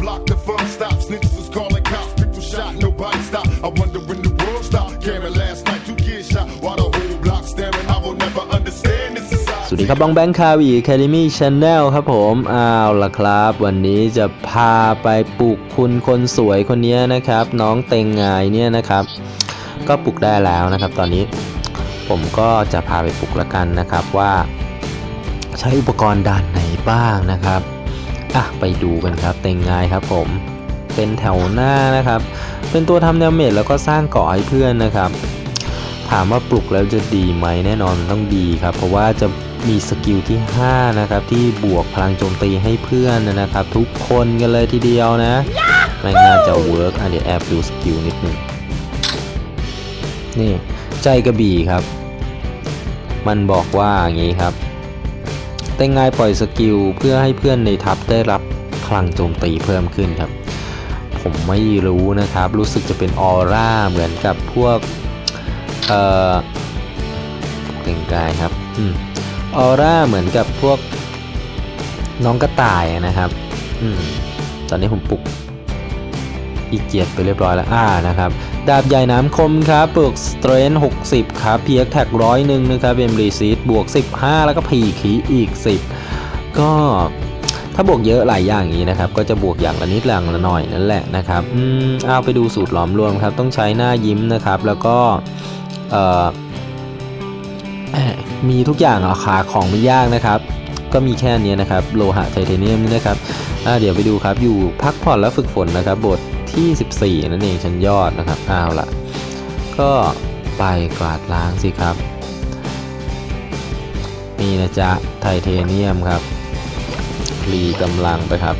block, the fun stops. Snitches was calling cops, people shot, nobody stopped. I wonder when the world stopped. Cameron last night, two kids shot, while the whole block staring. I will never understand this สวัส society. ดีครับบองแบงค์คาวีแคดมี่ชาแนลครับผม อ้าวล่ะครับ วันนี้จะพาไปปลุกคุณคนสวยคนนี้นะครับ น้องเต็งงเนี่ยนะครับ ก็ปลุกได้แล้วนะครับ ตอนนี้ ผมก็จะพาไปปลุกละกันนะครับว่า ใช้อุปกรณ์ด้านไหนบ้างนะครับ อะไปดูกันครับเต็งงายครับผม เป็นแถวหน้านะครับ เป็นตัวทำดาเมจแล้วก็สร้างเกาะให้เพื่อนนะครับ ถามว่าปลุกแล้วจะดีไหมแน่นอนต้องดีครับ เพราะว่าจะมีสกิลที่ 5 นะครับ ที่บวกพลังโจมตีให้เพื่อนนะครับ ทุกคนกันเลยทีเดียวนะแม่งน่าจะเวิร์กอะเดี๋ยวแอบดูสกิลนิดนึงนี่ใจกระบี่ครับ มันบอกว่าอย่างนี้ครับ เต้ง่ายปล่อยสกิลเพื่อให้เพื่อนในทัพได้รับพลังโจมตีเพิ่มขึ้นครับ ผมไม่รู้นะครับ รู้สึกจะเป็นออร่าเหมือนกับพวก เอ่อแต่งกายครับอออร่าเหมือนกับพวกน้องกระต่ายนะครับอืมตอนนี้ผมปลุกอีเกียดไปเรียบร้อยแล้วอ่านะครับ ดาบใหญ่น้ำคมครับบวกสเตรนท์60 ครับเพียกแท็กร้อยหนึ่งนะครับเอมรีซีดบวก 15 แล้วก็ผีขีอีก 10 ก็ถ้าบวกเยอะหลายอย่างอย่างนี้นะครับ ก็จะบวกอย่างละนิดอย่างละหน่อยนั่นแหละนะครับอืมเอาไปดูสูตรหลอมรวมครับ ต้องใช้หน้ายิ้มนะครับ แล้วก็เอ่อมีทุกอย่างราคาของไม่ยากนะครับ ก็มีแค่นี้นะครับ โลหะไทเทเนียมนี่นะครับเดี๋ยวไปดูครับอยู่พักผ่อนและฝึกฝนนะครับบท ที่ 14 นั่นเองชั้นยอดนะครับอ้าวละก็ไปกวาดล้างสิครับ นี่นะจ๊ะไทเทเนียมครับรีกำลังไปครับ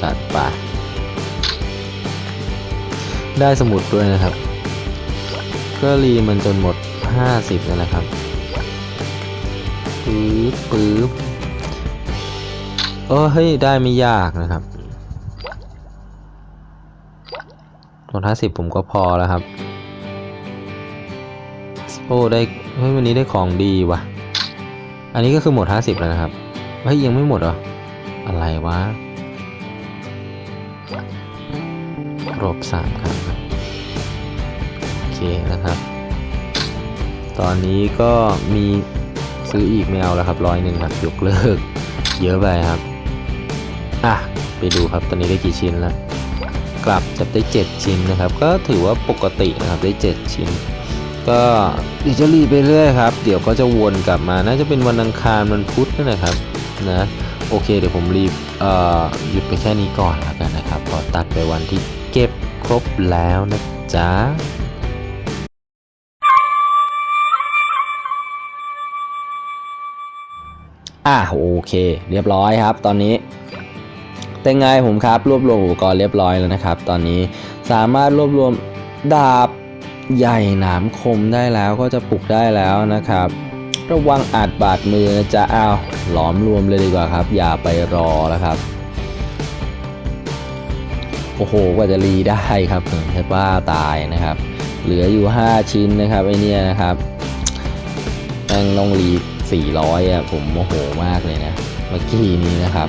จัดไปได้สมุดด้วยนะครับ ก็รีมันจนหมด 50แล้วนะครับปื๊บปื๊บเออเฮ้ย ได้ไม่ยากนะครับ หมด50ผมก็พอแล้วครับ โอ้ได้เฮ้ยวันนี้ได้ของดีว่ะ อันนี้ก็คือหมด50แล้วนะครับ เฮ้ยยังไม่หมดเหรอ อะไรวะรบสามครั้งครับ โอเคนะครับ ตอนนี้ก็มีซื้ออีกไม่เอาแล้วครับร้อยหนึ่งครับยกเลิก เยอะไปครับ อะ ไปดูครับตอนนี้ได้กี่ชิ้นแล้ว กลับจับได้ 7 ชิ้นนะครับ ก็ถือว่าปกตินะครับได้ 7 ชิ้น ก็เดี๋ยวจะรีไปเรื่อยครับ เดี๋ยวก็จะวนกลับมาน่าจะเป็นวันอังคารวันพุธนั่นนะครับนะโอเคเดี๋ยวผมรีบหยุดไปแค่นี้ก่อนแล้วกันนะครับพอตัดไปวันที่เก็บครบแล้วนะจ๊ะอะโอเค เรียบร้อยครับตอนนี้ เป็นไงผมครับรวบรวมอุปกรณ์เรียบร้อยแล้วนะครับ ตอนนี้สามารถรวบรวมดาบใหญ่หนามคมได้แล้วก็จะปลุกได้แล้วนะครับ ระวังอาจบาดมือนะจะเอาหลอมรวมเลยดีกว่าครับ อย่าไปรอแล้วครับโอ้โหกว่าจะรีได้ครับผมแทบว่าตายนะครับ เหลืออยู่ 5 ชิ้นนะครับไอเนี่ยนะครับแม่งต้องรี400อะผมโมโหมากเลยนะเมื่อกี้นี้นะครับ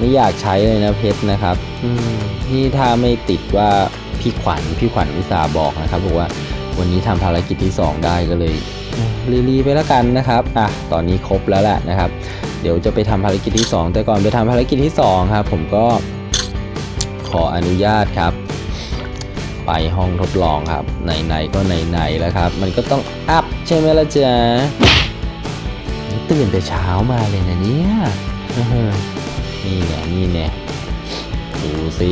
ไม่อยากใช้เลยนะเพชรนะครับนี่ถ้าไม่ติดว่าพี่ขวัญพี่ขวัญอุตสาห์บอกนะครับบอกว่าวันนี้ทำภารกิจที่ 2 ได้ก็เลยรีรีไปแล้วกันนะครับอะตอนนี้ครบแล้วแหละนะครับ เดี๋ยวจะไปทำภารกิจที่ 2 แต่ก่อนไปทำภารกิจที่2ครับผมก็ขออนุญาตครับ ไปห้องทดลองครับไหนๆก็ไหนๆแล้วครับ มันก็ต้องอัพใช่ไหมล่ะจ๊ะตื่นแต่เช้ามาเลยนะเนี่ย นี่เนี่ยนี่เนี่ยดูสิ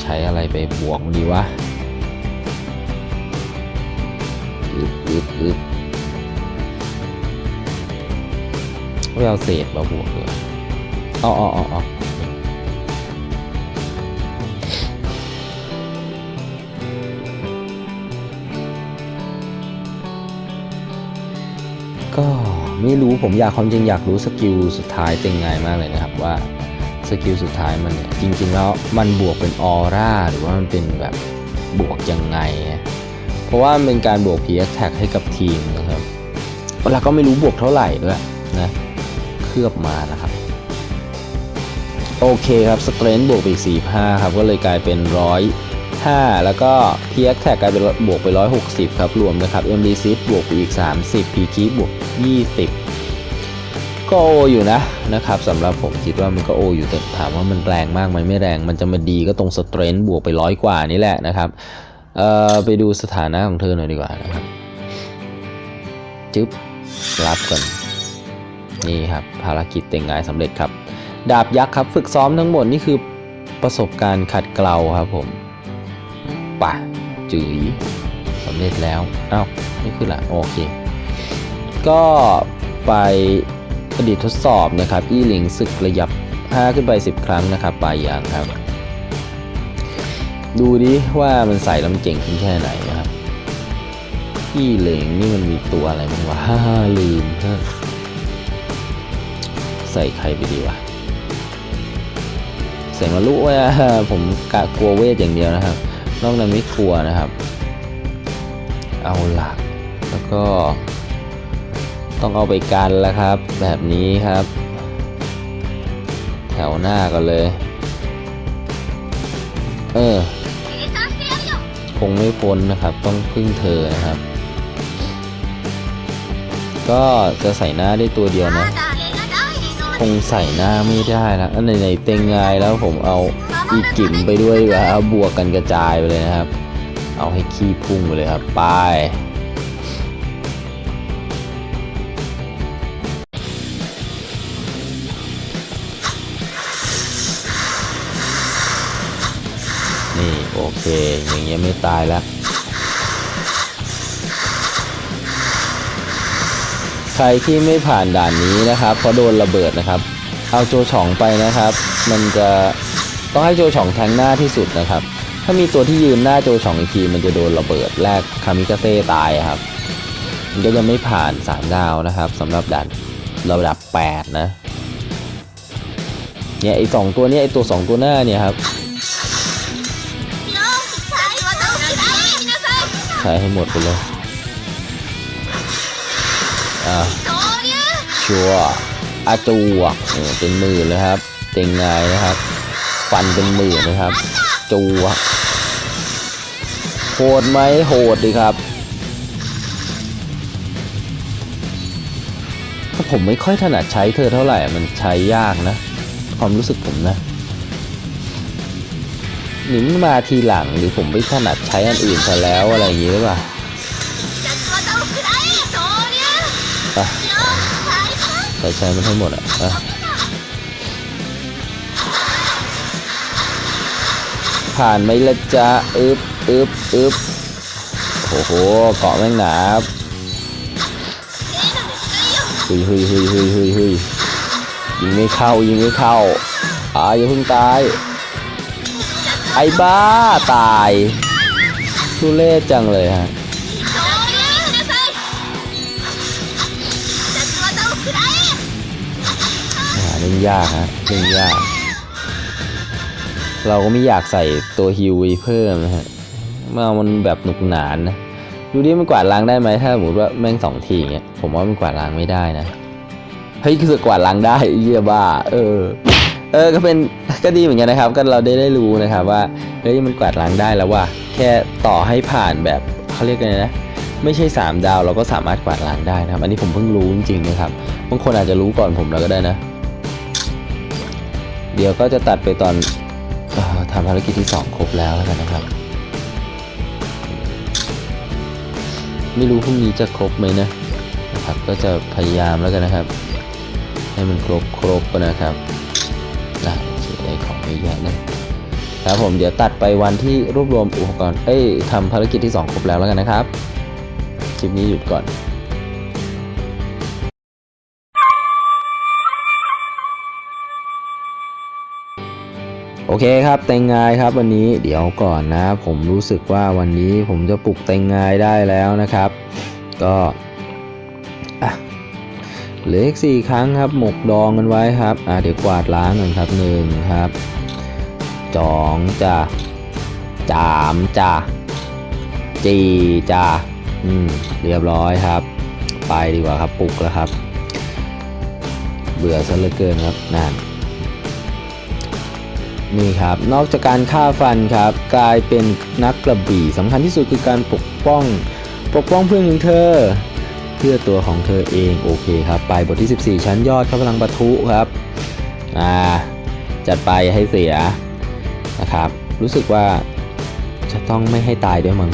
ใช้อะไรไปบวกดีวะอึดอึดอึดไม่เอาเศษมาบวกเลยอาเอาเอาเอาก็ ไม่รู้ผมอยากความจริงอยากรู้สกิลสุดท้ายเป็นไงมากเลยนะครับว่าสกิลสุดท้ายมันเนี่ยจริง ๆ แล้วมันบวกเป็นออร่าหรือว่ามันเป็นแบบบวกยังไง เพราะว่ามันเป็นการบวก PS Tag ให้กับทีมนะครับเราก็ไม่รู้บวกเท่าไหร่ด้วยนะเคลือบมานะครับ โอเคครับสเตรนท์บวกไปอีก45ครับก็เลยกลายเป็น 105 แล้วก็ p x แท็กกลายเป็นบวกไป 160 ครับรวมนะครับ MD s i t บวกไปอีก 30 p k บวก 20 ก็โออยู่นะนะครับสำหรับผมคิดว่ามันก็โออยู่แต่ถามว่ามันแรงมากไหมไม่แรง มันจะมาดีก็ตรงสเตรนท์บวกไปร้อยกว่านี่แหละนะครับเอ่อไปดูสถานะของเธอหน่อยดีกว่านะครับจึ๊บรับก่อนนี่ครับภารกิจแต่งงานสำเร็จครับ ดาบยักษ์ครับฝึกซ้อมทั้งหมดนี่คือประสบการณ์ขัดเกลาครับผมป่ะจื๋ยสำเร็จแล้วอ้าวนี่คือละโอเค ก็ไปประดิษฐ์ทดสอบนะครับอีหลิงศึกระยับ5ขึ้นไป 10 ครั้งนะครับปลายยางครับ ดูดิว่ามันใส่แล้วมันเจ๋งขึ้นแค่ไหนนะครับอีหลิงนี่มันมีตัวอะไรบ้างวะฮ่าลืมฮะใส่ใครไปดีวะใส่มาลุไว้อะผมกะกลัวเวทอย่างเดียวนะครับ นอกนั้นไม่กลัวนะครับ เอาหลักแล้วก็ ต้องเอาไปกันแล้วครับ แบบนี้ครับ แถวหน้ากันเลย เออ คงไม่พ้นนะครับ ต้องพึ่งเธอนะครับ ก็จะใส่หน้าได้ตัวเดียวนะ คงใส่หน้าไม่ได้แล้วอันไหนๆเต็งงายแล้วผมเอาอีกิ๋มไปด้วยว่าเอาบวกกันกระจายไปเลยนะครับ เอาให้ขี้พุ่งไปเลยครับไป เค อย่างเงี้ยไม่ตายแล้ว ใครที่ไม่ผ่านด่านนี้นะครับ เพราะโดนระเบิดนะครับ เอาโจฉองไปนะครับ มันจะต้องให้โจฉองแทงหน้าที่สุดนะครับ ถ้ามีตัวที่ยืนหน้าโจฉองอีกทีมันจะโดนระเบิดแรกคามิกาเซ่ตายครับมันก็จะไม่ผ่านสามดาวนะครับสำหรับด่านระดับ 8 นะเนี่ยไอสองตัวเนี้ไอตัวสองตัวหน้าเนี่ยครับ ใช้ให้หมดไปเลย อ่าชัวอาจวเออเป็นหมื่นเลยครับ เต็งงายนะครับ ฟันเป็นหมื่นนะครับจวโหดไหมโหดดีครับถ้าผมไม่ค่อยถนัดใช้เธอเท่าไหร่ มันใช้ยากนะ ความรู้สึกผมนะ หนิมนมาทีหลังหรือผมไม่ถนัดใช้อันอื่นซะแล้วอะไรอย่างงี้หรือเปล่าไปใส่ใช้มันให้หมดอะอะผ่านไหมละจ๊ะอึบอึบอึบโอ้โหเกาะแม่งหนาบฮ้ยฮ้ยฮ้ยฮ้ยฮ้ยฮ้ยยิงไม่เข้ายิงไม่เข้าอ่าอย่าเพิ่งตาย ไอ้บ้าตายทุเล่จังเลยฮะหาเล่นยากฮะเล่นยาก เราก็ไม่อยากใส่ตัวฮิวไว้เพิ่มนะฮะมาเอมันแบบหนุกหนานนะดูดิมันกวาดล้างได้ไหมถ้าสมมติว่าแม่งสองทีเงี้ยผมว่ามันกวาดล้างไม่ได้นะเฮ้ยคือกวาดล้างได้ไอ้เยี่ยบ้า เออ เออก็เป็นก็ดีเหมือนกันนะครับ ก็เราได้ได้รู้นะครับว่าเฮ้ยมันกวาดล้างได้แล้วว่าแค่ต่อให้ผ่านแบบเขาเรียกกันนะไม่ใช่ 3 ดาวเราก็สามารถกวาดล้างได้นะครับ อันนี้ผมเพิ่งรู้จริงๆนะครับบางคนอาจจะรู้ก่อนผมแล้วก็ได้นะ เดี๋ยวก็จะตัดไปตอนออทำภารกิจที่ 2 ครบแล้วแล้วกันนะครับ ไม่รู้พรุ่งนี้จะครบไหมนะนะครับ ก็จะพยายามแล้วกันนะครับ ให้มันครบครบนะครับ สียองไม่แยะเลยครับผมเดี๋ยวตัดไปวันที่รวบรวมอุปกรณ์เอ้ยทำภารกิจที่ 2 ครบแล้วแล้วกันนะครับ คลิปนี้หยุดก่อนโอเคครับเต็งงายครับวันนี้เดี๋ยวก่อนนะ ผมรู้สึกว่าวันนี้ผมจะปลุกเต็งงายได้แล้วนะครับ ก็เหลืออีกสี่ครั้งครับหมกดองกันไว้ครับอะเดี๋ยวกวาดล้างกันครับหนึ่งครับ สองจ้าสามจ้าจีจ้าอืมเรียบร้อยครับ ไปดีกว่าครับปลุกแล้วครับ เบื่อซะเหลือเกินครับนั่นนี่ครับ นอกจากการฆ่าฟันครับ กลายเป็นนักกระบี่สำคัญที่สุดคือการปกป้อง ปกป้องเพื่อนของเธอ เพื่อตัวของเธอเองโอเคครับ ไปบทที่ 14 ชั้นยอดครับพลังปะทุครับ อ่า จัดไปให้เสีย นะครับ รู้สึกว่าจะต้องไม่ให้ตายด้วยมั้ง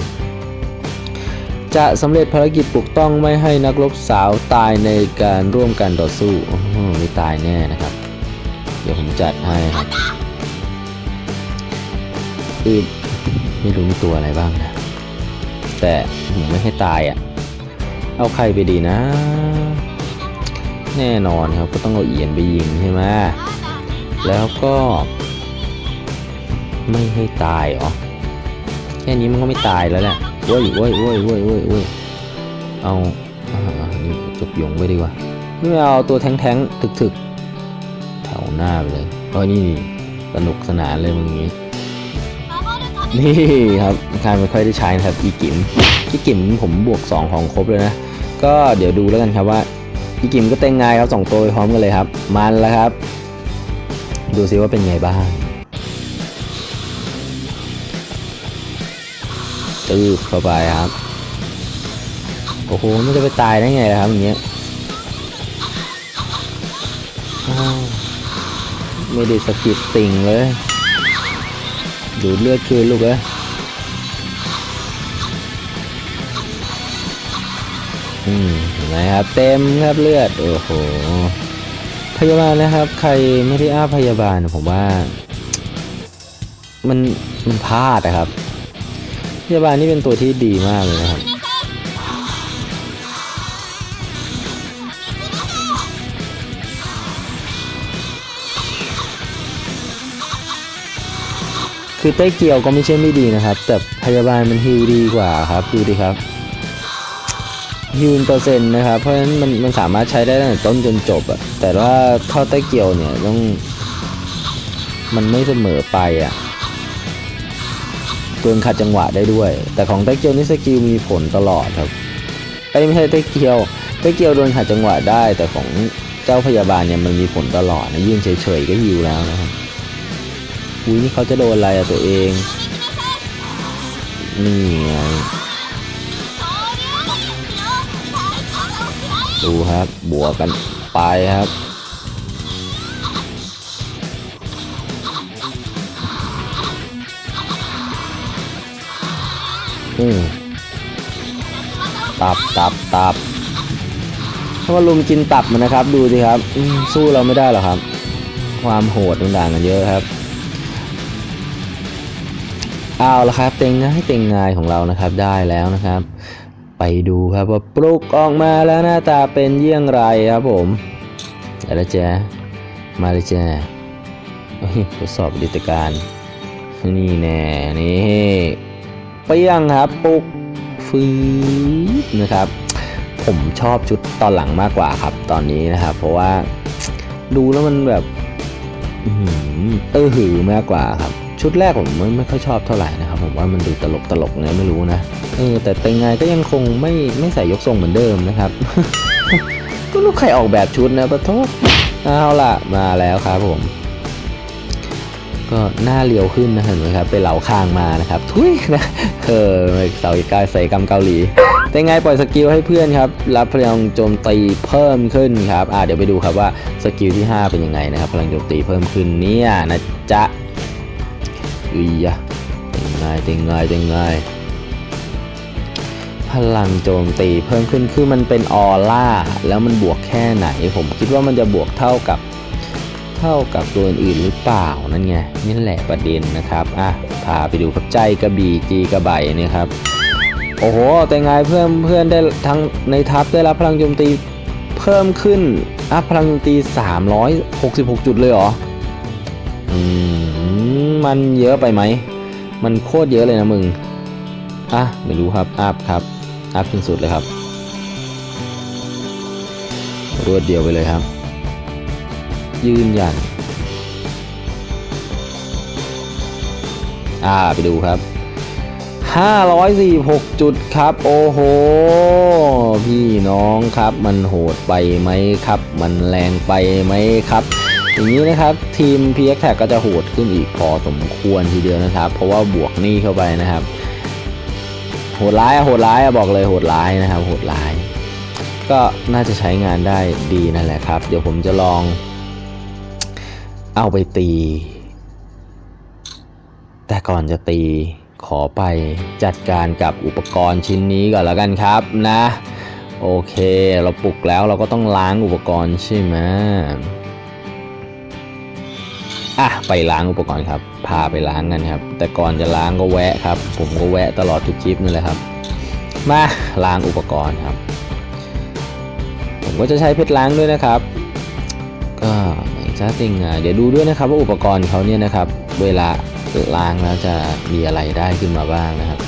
จะสำเร็จภารกิจปลุกต้องไม่ให้นักรบสาวตายในการร่วมกันต่อสู้ไม่ตายแน่นะครับ เดี๋ยวผมจัดให้ครับคือไม่รู้มีตัวอะไรบ้างนะ แต่ผมไม่ให้ตายอะ่ะ เอาใครไปดีนะ แน่นอนครับก็ต้องเอาเอียนไปยิงใช่ไหมแล้วก็ ไม่ให้ตายเหรอ แค่นี้มันก็ไม่ตายแล้วแหละเว้ยเว้ยเว้ยเว้ยเว้ยเว้ยเอานี่จบยงไว้ดีกว่าไม่เอาตัวแท้งๆถึกๆแถวหน้าไปเลยเออนี่นี่สนุกสนานเลยมึงอย่างนี้ นี่ครับใครไม่ค่อยได้ใช้นะครับอีกิมอีกิมผมบวก 2 ของครบเลยนะ ก็เดี๋ยวดูแล้วกันครับว่าอีกิมก็เต็งไงายครับสองตัวพร้อมกันเลยครับ มันแล้วครับ ดูซิว่าเป็นไงบ้าง ตืบเข้าไปครับ โอ้โห มันจะไปตายได้ไงล่ะครับอย่างเงี้ยไม่ได้สกิดติ่งเลย ดูดเลือดคืนลูกเอ้ยอืมเห็นครับ เต็มครับเลือด โอ้โห พยาบาลนะครับ ใครไม่ได้อ้าพยาบาลผมว่า มันมันพลาดนะครับ พยาบาลนี่เป็นตัวที่ดีมากเลยนะครับ คือเต้เกียวก็ไม่ใช่ไม่ดีนะครับ แต่พยาบาลมันฮิวดีกว่าครับดูดิครับฮิวเปอร์เซ็นต์นะครับ เพราะฉะนั้นมันมันสามารถใช้ได้ตั้งแต่ต้นจนจบอะแต่ว่าเข้าเต้เกียวเนี่ยต้องมันไม่เสมอไปอะ เกินขัดจังหวะได้ด้วย แต่ของเต้เกียวนี่สกิลมีผลตลอดครับไอ้ไม่ใช่เต้เกียวเต้เกียวโดนขัดจังหวะได้ แต่ของเจ้าพยาบาลเนี่ยมันมีผลตลอดนะยืนเฉยๆก็ฮิวแล้วนะครับอุ้ยนี่เขาจะโดนอะไรอะตัวเองนี่ไงดูครับบวกกันไปครับ อืมตับตับตับถ้าว่าลุมกินตับมันนะครับ ดูสิครับสู้เราไม่ได้หรอครับ ความโหดต่างๆกันเยอะครับเอาละครับ เต็งง่ายเต็งง่ายของเรานะครับได้แล้วนะครับ ไปดูครับว่าปลุกออกมาแล้วหน้าตาเป็นเยี่ยงไรครับผมอะไรจ๊ะมาเลยจ้ะเฮ้ทดสอบดิตการนี่แน่นี่ เปี้ยงครับปลุกฟื้นนะครับ ผมชอบชุดตอนหลังมากกว่าครับ ตอนนี้นะครับ เพราะว่าดูแล้วมันแบบอือหือเออหือมากกว่าครับ ชุดแรกผมไม่ไม่ค่อยชอบเท่าไหร่นะครับ ผมว่ามันดูตลกตลกไงไม่รู้นะเออ แต่เป็นไงก็ยังคงไม่ไม่ใส่ยกทรงเหมือนเดิมนะครับก็ลูกใครออกแบบชุดนะปะโทษเอาล่ะมาแล้วครับผม ก็หน้าเรียวขึ้นนะเห็นไหมครับไปเหลาคางมานะครับทุยนะเออเสาอีกาใส่กรรมเกาหลีแต่ไงปล่อยสกิลให้เพื่อนครับรับพลังโจมตีเพิ่มขึ้นครับอ่าเดี๋ยวไปดูครับว่าสกิลที่ 5 เป็นยังไงนะครับพลังโจมตีเพิ่มขึ้นเนี่ยนะจ๊ะอุ้ยยะเต็งง่ายเต็งง่ายเต็งง่ายพลังโจมตีเพิ่มขึ้นคือมันเป็นออร่าแล้วมันบวกแค่ไหน ผมคิดว่ามันจะบวกเท่ากับ เท่ากับตัวอื่นหรือเปล่านั่นไงนี่แหละประเด็นนะครับอะพาไปดูครับใจกระบี่จีกระใบเนี่ยครับโอ้โหแต่ไงเพื่อนเพื่อนได้ทั้งในทัพได้รับพลังโจมตีเพิ่มขึ้นอัพพลังโจมตี 366 จุดเลยเหรออืมมันเยอะไปไหม มันโคตรเยอะเลยนะมึง อะ ไม่รู้ครับอัพครับอัพจนสุดเลยครับ รวดเดียวไปเลยครับ ยืนยัน อ่าไปดูครับ 546 จุดครับ โอ้โห พี่น้องครับมันโหดไปไหมครับ มันแรงไปไหมครับอย่างนี้นะครับทีม p x t a g ก็จะโหดขึ้นอีกพอสมควรทีเดียวนะครับ เพราะว่าบวกนี้เข้าไปนะครับ โหดร้ายอะโหดร้ายอะบอกเลยโหดร้ายนะครับ โหดร้าย ก็น่าจะใช้งานได้ดีนั่นแหละครับ เดี๋ยวผมจะลอง เอาไปตี แต่ก่อนจะตีขอไปจัดการกับอุปกรณ์ชิ้นนี้ก่อนแล้วกันครับนะ โอเค เราปลุกแล้วเราก็ต้องล้างอุปกรณ์ใช่ไหมอะไปล้างอุปกรณ์ครับ พาไปล้างกันครับ แต่ก่อนจะล้างก็แวะครับ ผมก็แวะตลอดทุกคลิปนี่แหละครับ มาล้างอุปกรณ์ครับ ผมก็จะใช้เพชรล้างด้วยนะครับ จ้าติงอะเดี๋ยวดูด้วยนะครับว่าอุปกรณ์เขาเนี่ยนะครับ เวลาล้างแล้วจะมีอะไรได้ขึ้นมาบ้างนะครับ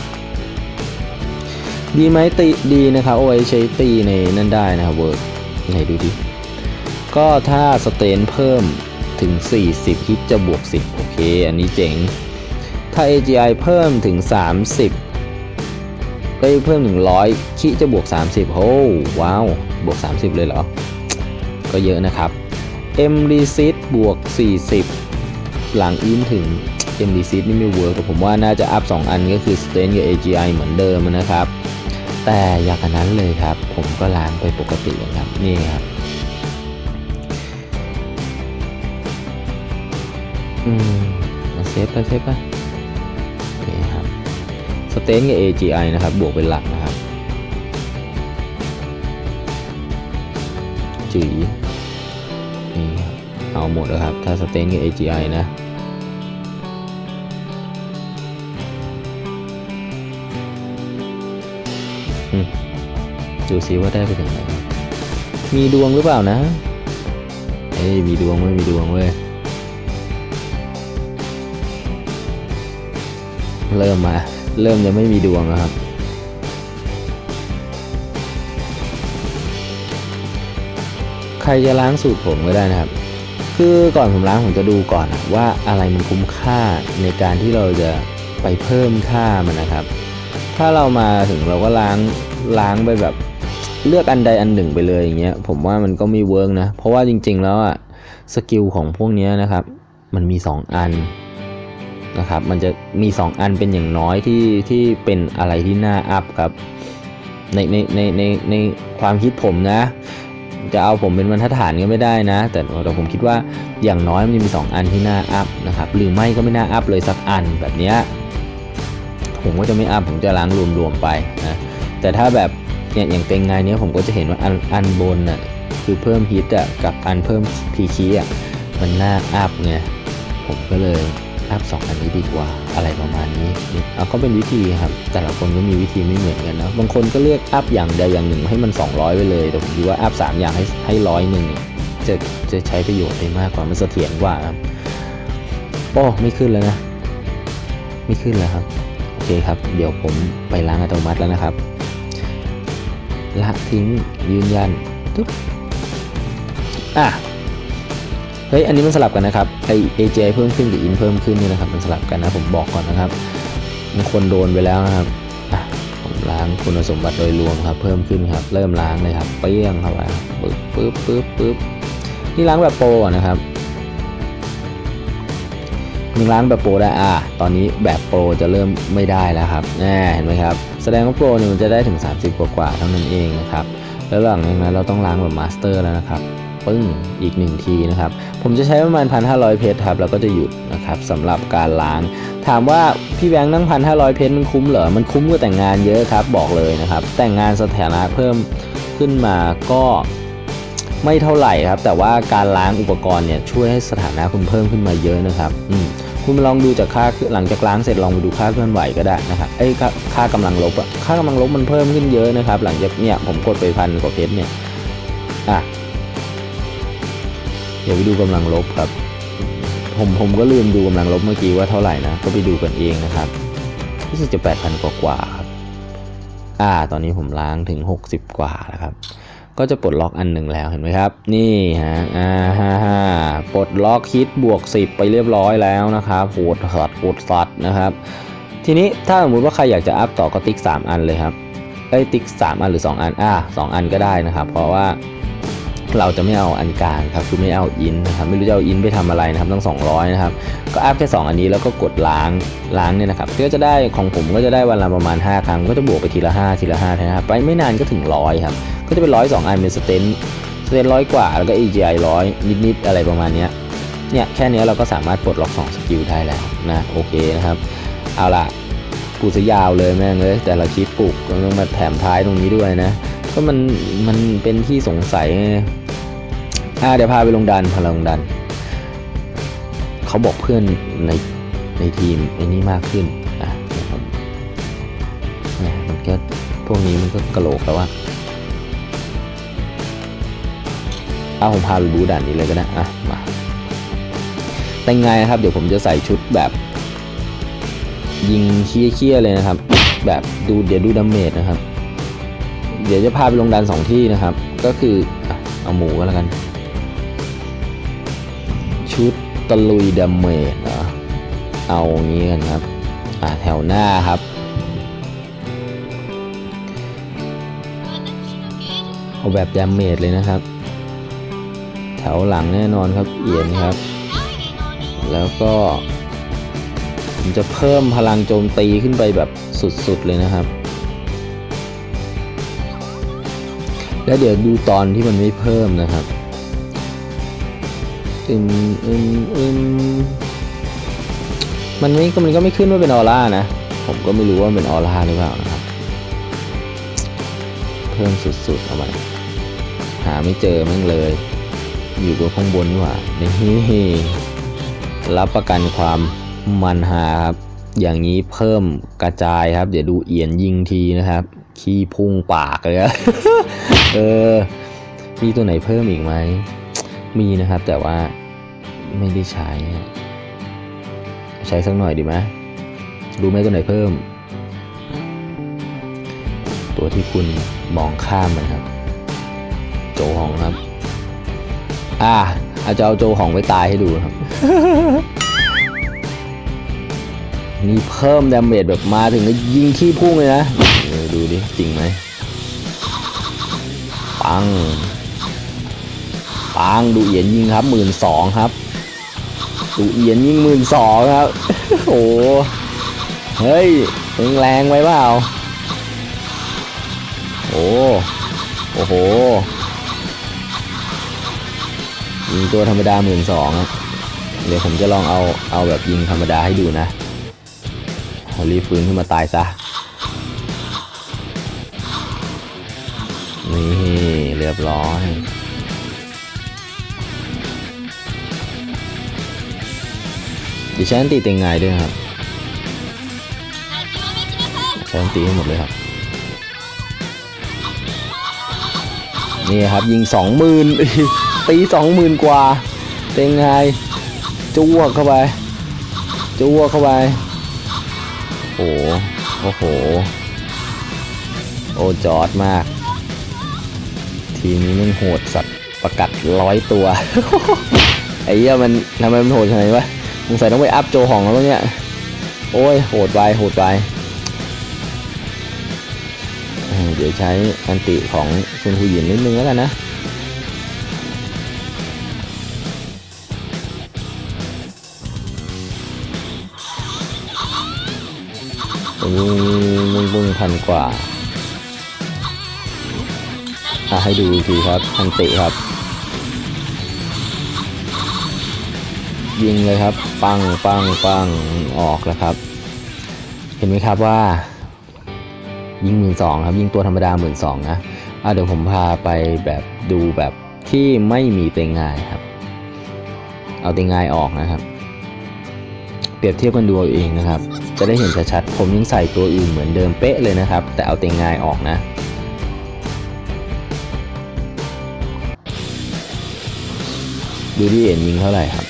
ดีไหมตีดีนะครับเอาไว้ใช้ตีในนั่นได้นะครับเวิร์กไหนดูดิ ก็ถ้าสเตนเพิ่มถึง 40ฮิตจะบวก 10 โอเค อันนี้เจ๋ง ถ้า AGI เพิ่มถึง 30 ก็เพิ่มถึง100 คิจะบวก 30 โอ้ว้าว บวก 30 เลยเหรอ ก็เยอะนะครับ M r e s e t บวก 40 หลังอินถึง M r e s e t นี่ไม่เวิร์กแต่ผมว่าน่าจะอัพ 2 อันก็คือ Stain กับ AGI เหมือนเดิมนะครับ แต่อย่ากกันนั้นเลยครับ ผมก็ล้างไปปกตินะครับ นี่ครับอืมาเซฟไปเซฟไปนี่ครับสเตนกับ AGI นะครับ บวกเป็นหลักนะครับจี เอาหมดแล้วครับ ถ้าสเตนกับ AGI นะอืมดูซิว่าได้ไปถึงไหน มีดวงหรือเปล่านะ เอ้ย มีดวงไม่มีดวงเว้ย เริ่มมา เริ่มยังไม่มีดวงแล้วครับ ใครจะล้างสูตรผมก็ได้นะครับ คือก่อนผมล้างผมจะดูก่อนอะว่าอะไรมันคุ้มค่าในการที่เราจะไปเพิ่มค่ามันนะครับ ถ้าเรามาถึงเราก็ล้างล้างไปแบบเลือกอันใดอันหนึ่งไปเลยอย่างเงี้ยผมว่ามันก็ไม่เวิร์กนะ เพราะว่าจริง ๆ แล้วอะสกิลของพวกนี้นะครับ มันมี 2 อันนะครับ มันจะมี 2 อันเป็นอย่างน้อยที่ที่เป็นอะไรที่น่าอัพครับในในในในในความคิดผมนะ จะเอาผมเป็นบรรทัดฐานก็ไม่ได้นะ แต่แต่ผมคิดว่าอย่างน้อยมันจะมี 2 อันที่น่าอัพนะครับหรือไม่ก็ไม่น่าอัพเลยสักอันแบบนี้ผมก็จะไม่อัพผมจะล้างรวมๆไปนะแต่ถ้าแบบเนี่ยอย่างเต็งไงเนี้ยผมก็จะเห็นว่าอันอันบนน่ะคือเพิ่มฮิตอะกับอันเพิ่มพีคีอะมันน่าอัพไงผมก็เลย อัพสองอันนี้ดีกว่าอะไรประมาณนี้เอาก็เป็นวิธีครับ แต่ละคนก็มีวิธีไม่เหมือนกันนะบางคนก็เลือกอัพอย่างใดอย่างหนึ่งให้มัน 200 ไปเลย แต่ผมคิดว่าอัพสามอย่างให้ให้ร้อยหนึ่งจะจะใช้ประโยชน์ได้มากกว่ามันเสถียรกว่าครับโอ้ไม่ขึ้นแล้วนะ ไม่ขึ้นแล้วครับโอเคครับ เดี๋ยวผมไปล้างอัตโนมัติแล้วนะครับ ละทิ้งยืนยันตุ๊บอะ ฮ้ยอันนี้มันสลับกันนะครับไอ AJ เพิ่มขึ้นกับ in เพิ่มขึ้นนี่นะครับมันสลับกันนะผมบอกก่อนนะครับบางคนโดนไปแล้วนะครับผมล้างคุณสมบัติโดยรวมครับ เพิ่มขึ้นครับ เริ่มล้างเลยครับเปี้ยงเข้าไปปึ๊บปึ๊บปึ๊บปึ๊บนี่ล้างแบบโปรนะครับหนึ่งล้านแบบโปรได้อะตอนนี้แบบโปรจะเริ่มไม่ได้แล้วครับแน่เห็นไหมครับ แสดงว่าโปรเนี่ยมันจะได้ถึง 30 กว่ากว่าๆเท่านั้นเองนะครับ แล้วหลังจากนั้นเราต้องล้างแบบมาสเตอร์แล้วนะครับ ปึ้ง อีกหนึ่งทีนะครับ ผมจะใช้ประมาณ 1,500 เพชรครับแล้วก็จะหยุดนะครับสำหรับการล้าง ถามว่าพี่แบงค์นั่ง 1,500 เพชรมันคุ้มเหรอ มันคุ้มกว่าแต่งงานเยอะครับบอกเลยนะครับ แต่งงานสถานะเพิ่มขึ้นมาก็ไม่เท่าไหร่ครับ แต่ว่าการล้างอุปกรณ์เนี่ยช่วยให้สถานะคุณเพิ่มขึ้นมาเยอะนะครับอืมคุณลองดูจากค่าหลังจากล้างเสร็จลองไปดูค่าเคลื่อนไหวก็ได้นะครับเอ้ค่าค่ากำลังลบอะค่ากำลังลบมันเพิ่มขึ้นเยอะนะครับ หลังจากเนี่ยผมกดไปพันกว่าเพชรเนี่ยอะ เดี๋ยวไปดูกำลังลบครับ ผมผมก็ลืมดูกำลังลบเมื่อกี้ว่าเท่าไหร่นะ ก็ไปดูกันเองนะครับรู้สึกจะแปดพันกว่ากว่าครับอ่า ตอนนี้ผมล้างถึง 60 กว่าแล้วครับ ก็จะปลดล็อกอันหนึ่งแล้วเห็นไหมครับ นี่ฮะอ่าฮ่าฮ่าปลดล็อกคิดบวก 10 ไปเรียบร้อยแล้วนะครับโหดสัตว์โหดสัตว์นะครับ ทีนี้ถ้าสมมติว่าใครอยากจะอัพต่อก็ติ๊ก 3 อันเลยครับเอ้ยติ๊ก 3 อันหรือ 2 อัน อ่า2อันก็ได้นะครับ เพราะว่า เราจะไม่เอาอันกลางครับคือไม่เอาอินนะครับไม่รู้จะเอาอินไปทำอะไรนะครับต้อง200นะครับก็อัพแค่2อันนี้แล้วก็กดล้างล้างเนี่ยนะครับก็จะได้ของผมก็จะได้วันละประมาณ 5 ครั้ง ก็จะบวกไปทีละ 5 ทีละ5นะครับไปไม่นานก็ถึงร้อยครับก็จะเป็นร้อยสองอันเป็นสเตนสเตนร้อยกว่าแล้วก็ AGI ร้อยนิดๆอะไรประมาณนี้เนี่ยแค่เนี้ยเราก็สามารถปลดล็อก2สกิลได้แล้วนะโอเคนะครับเอาล่ะกูจะยาวเลยแม่งเลยแต่ละคลิปปลุกต้องมาแถมท้ายตรงนี้ด้วยนะ ก็มันมันเป็นที่สงสัยอ่าเดี๋ยวพาไปลงดันพาลงดัน เขาบอกเพื่อนในในทีมไอ้นี่มากขึ้นอะเดี๋ยวผมเนี่ยมันก็พวกนี้มันก็กระโหลกแล้วว่าเอาผมพาไปบูดันนี้เลยก็ได้อะมาแต่งไงนะครับ เดี๋ยวผมจะใส่ชุดแบบ ยิงเคี้ยๆเลยนะครับ แบบดูเดี๋ยวดูดาเมจนะครับ เดี๋ยวจะพาไปลงดันสองที่นะครับ ก็คือเอาหมูก็แล้วกัน ชุดตะลุยดาเมจเหรอเอางี้กันครับอ่าแถวหน้าครับ เอาแบบดาเมจเลยนะครับ แถวหลังแน่นอนครับเอียนครับ แล้วก็ผมจะเพิ่มพลังโจมตีขึ้นไปแบบสุดๆเลยนะครับ แล้วเดี๋ยวดูตอนที่มันไม่เพิ่มนะครับอืมอืมอืมมันไม่ก็มันก็ไม่ขึ้นว่าเป็นออร่านะ ผมก็ไม่รู้ว่าเป็นออร่าหรือเปล่านะครับ เพิ่มสุดๆเอาไปหาไม่เจอแม่งเลย อยู่ตัวข้างบนนี่หว่านี่รับประกันความมันหาครับ อย่างนี้เพิ่มกระจายครับ เดี๋ยวดูเอียนยิงทีนะครับ ขี้พุ่งปากเลยอะเออ มีตัวไหนเพิ่มอีกไหม มีนะครับ แต่ว่าไม่ได้ใช้ ใช้สักหน่อยดีไหมรู้ไหมตัวไหนเพิ่ม ตัวที่คุณมองข้ามมันครับ โจหองครับ อ่าอาจจะเอาโจหองไปตายให้ดูครับ นี่เพิ่มดาเมจแบบมาถึงก็ยิงขี้พุ่งเลยนะ ดูดิ จริงไหม ปัง ปัง ดูเอียนยิงครับหมื่นสองครับ ดูเอียนยิงหมื่นสองครับ โอ้เฮ้ยแรงไปเปล่า โอ้ โอ้โห ยิงตัวธรรมดาหมื่นสองเดี๋ยวผมจะลองเอา เอาแบบยิงธรรมดาให้ดูนะรีฟื้นขึ้นมาตายซะ รียบร้อยดิฉันตีเต็งไงด้วยครับใช้ตีให้หมดเลยครับ นี่ครับยิงสองหมื่นตีสองหมื่นกว่า เต็งไงจ้วกเข้าไปจ้วกเข้าไป โอ้โห โอ้โห โอ้จอดมาก ทีนี้มันโหดสัตว์ประกัดร้อยตัว ไอ้เหี้ยมันทำไมมันโหดขนาดนี้วะสงใสัยต้องไปอัพโจของแล้วเนี่ย โอ้ยโหดไปโหดไปเออเดี๋ยวใช้อันติของซุนฮูหยินนิดนึงแล้วกันนะบึ้งบึ้งบึ้งพันกว่า่ะให้ดูอีกทีครับทันติครับ ยิงเลยครับ ปังปังปังออกแล้วครับ เห็นไหมครับว่า ยิงหมื่นสองครับ ยิงตัวธรรมดาหมื่นสองนะอะเดี๋ยวผมพาไปแบบดูแบบที่ไม่มีเต็งง่ายครับ เอาเต็งง่ายออกนะครับ เปรียบเทียบกันดูเอาเองนะครับ จะได้เห็นชัดๆผมยังใส่ตัวอื่นเหมือนเดิมเป๊ะเลยนะครับ แต่เอาเต็งง่ายออกนะ ดูที่เอ็นยิงเท่าไหร่ครับ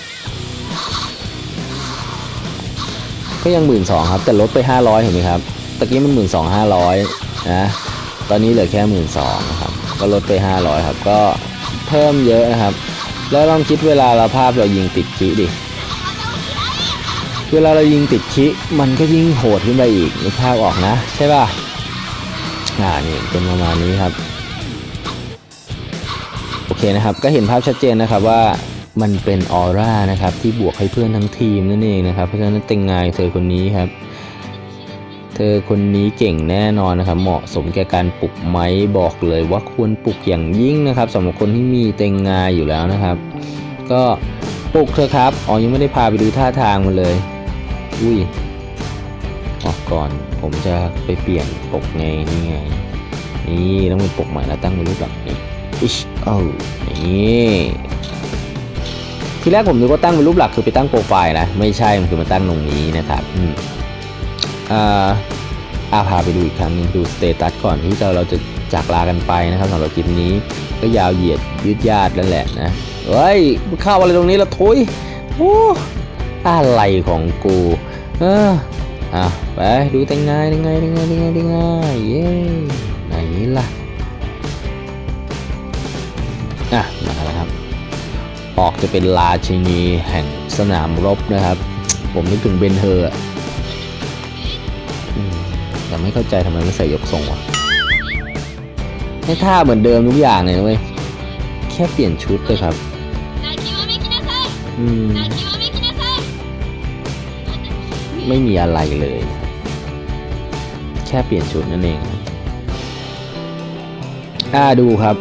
ก็ยังหมื่นสองครับ แต่ลดไปห้าร้อยเห็นไหมครับตะกี้มันหมื่นสองห้าร้อยนะตอนนี้เหลือแค่หมื่นสองครับ ก็ลดไปห้าร้อยครับ ก็เพิ่มเยอะนะครับ แล้วลองคิดเวลาเราภาพเรายิงติดคิดิเวลาเรายิงติดคิมันก็ยิ่งโหดขึ้นไปอีกนึกภาพออกนะ ใช่ป่ะอ่านี่เป็นประมาณนี้ครับ โอเคนะครับ ก็เห็นภาพชัดเจนนะครับว่า มันเป็นออร่านะครับที่บวกให้เพื่อนทั้งทีมนั่นเองนะครับ เพราะฉะนั้นเต็งงายเธอคนนี้ครับ เธอคนนี้เก่งแน่นอนนะครับ เหมาะสมแก่การปลุกไม้บอกเลยว่าควรปลุกอย่างยิ่งนะครับสำหรับคนที่มีเต็งงายอยู่แล้วนะครับ ก็ปลุกเธอะครับอ๋อยังไม่ได้พาไปดูท่าทางมันเลย อุ้ยออกก่อนผมจะไปเปลี่ยนปกไงนี่ไงนี่ต้องเป็นปกใหม่แล้วตั้งเป็นรูปแบบนี้อิชเอานี่ ทีแรกผมนึกว่าตั้งเป็นรูปหลักคือไปตั้งโปรไฟล์นะ ไม่ใช่ มันคือมาตั้งตรงนี้นะครับอืมอ่าอาพาไปดูอีกครั้งนึงดูสเตตัสก่อนที่เราเราจะจากลากันไปนะครับสำหรับคลิปนี้ก็ยาวเหยียดยืดยาดแล้วแหละนะเฮ้ยมึงเข้าอะไรตรงนี้ละทุยโอ้อะไรของกูเอออะไปดูแต่งงานแต่งงานแต่งงานแต่งงานแต่งเย้ไหนล่ะ ออกจะเป็นราชินีแห่งสนามรบนะครับ ผมนึกถึงเบนเธอแต่ไม่เข้าใจทำไมไม่ใส่ยกทรงวะให้ท่าเหมือนเดิมทุกอย่างเลยนะเว้ย แค่เปลี่ยนชุดเลยครับมไม่มีอะไรเลย แค่เปลี่ยนชุดนั่นเองอ่าดูครับ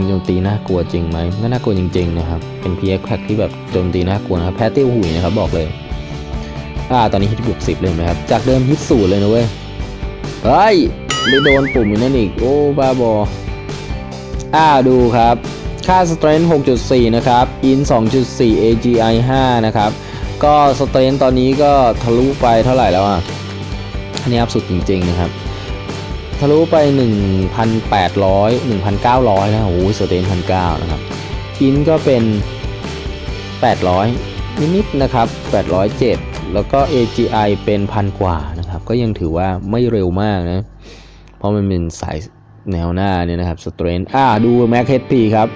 งโจมตีน่ากลัวจริงไหมก็น่ากลัวจริงๆนะครับ เป็น PX แพ็กที่แบบโจมตีน่ากลัวนะครับแพ้เตี้ยวหุยนะครับบอกเลยอ่าตอนนี้ฮิตบวกสิบเลยไหมครับ จากเดิมฮิตศูนย์เลยนะเว้ย เฮ้ยไปโดนปุ่มนั่นอีก โอ้บ้าบออ่าดูครับ ค่า strength 6.4 นะครับ in 2.4 AGI 5 นะครับ ก็ strength ตอนนี้ก็ทะลุไปเท่าไหร่แล้วอะอันนี้อัพสุดจริง ๆ นะครับ ทะลุไป 1,800 1,900 นะโอ้โหสเตนพันเนะครับ อินก็เป็น 800 นิดๆนะครับ 807 แล้วก็ AGI เป็นพันกว่านะครับ ก็ยังถือว่าไม่เร็วมากนะ เพราะมันเป็นสายแนวหน้าเนี่ยนะครับสเตรนอ่าดู Mac HP ครับ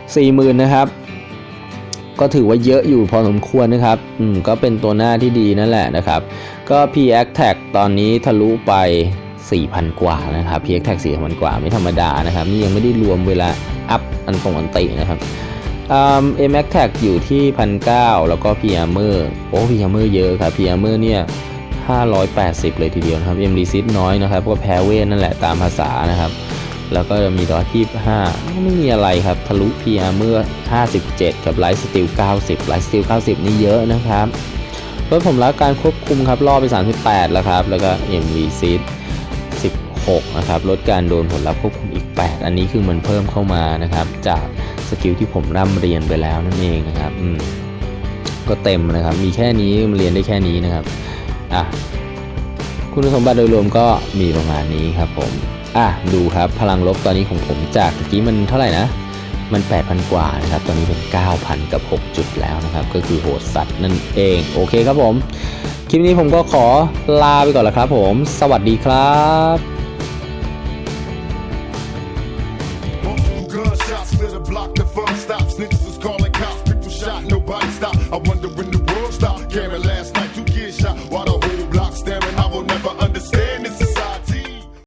40,000 นะครับ ก็ถือว่าเยอะอยู่พอสมควรนะครับ อืม ก็เป็นตัวหน้าที่ดีนั่นแหละนะครับ ก็ PX Tag ตอนนี้ทะลุไป 4,000 กว่านะครับ PX Tag 4,000 กว่าไม่ธรรมดานะครับ นี่ยังไม่ได้รวมเวลาอัพอันตรงอันตินะครับเอืม MX Tag อยู่ที่1,900แล้วก็ P Armor โอ้ P Armor เมอร์เยอะครับ P Armor เมอร์เนี่ย580 เลยทีเดียวนะครับ M r e s i s น้อยนะครับก็แพ้เวทนั่นแหละตามภาษานะครับแล้วก็มีดอที่5ไม่มีอะไรครับ ทะลุ P Armor 57 กับ Light Steel 90 Light Steel 90 นี่เยอะนะครับรถผมรักการควบคุมครับล่อไป 38 แล้วครับ แล้วก็ M r e s i s 6 นะครับ ลดการโดนผลลัพธ์ควบคุมอีก 8 อันนี้คือมันเพิ่มเข้ามานะครับ จากสกิลที่ผมร่ำเรียนไปแล้วนั่นเองนะครับอืมก็เต็มนะครับ มีแค่นี้มันเรียนได้แค่นี้นะครับอะคุณสมบัติโดยรวมก็มีประมาณนี้ครับผมอะดูครับพลังลบตอนนี้ของผมจากตะกี้มันเท่าไหร่นะมัน 8,000 กว่านะครับ ตอนนี้เป็น 9,000 กับ 6 จุดแล้วนะครับ ก็คือโหดสัตว์นั่นเอง โอเคครับผม คลิปนี้ผมก็ขอลาไปก่อนแล้วครับผม สวัสดีครับ I wonder when the world stopped caring.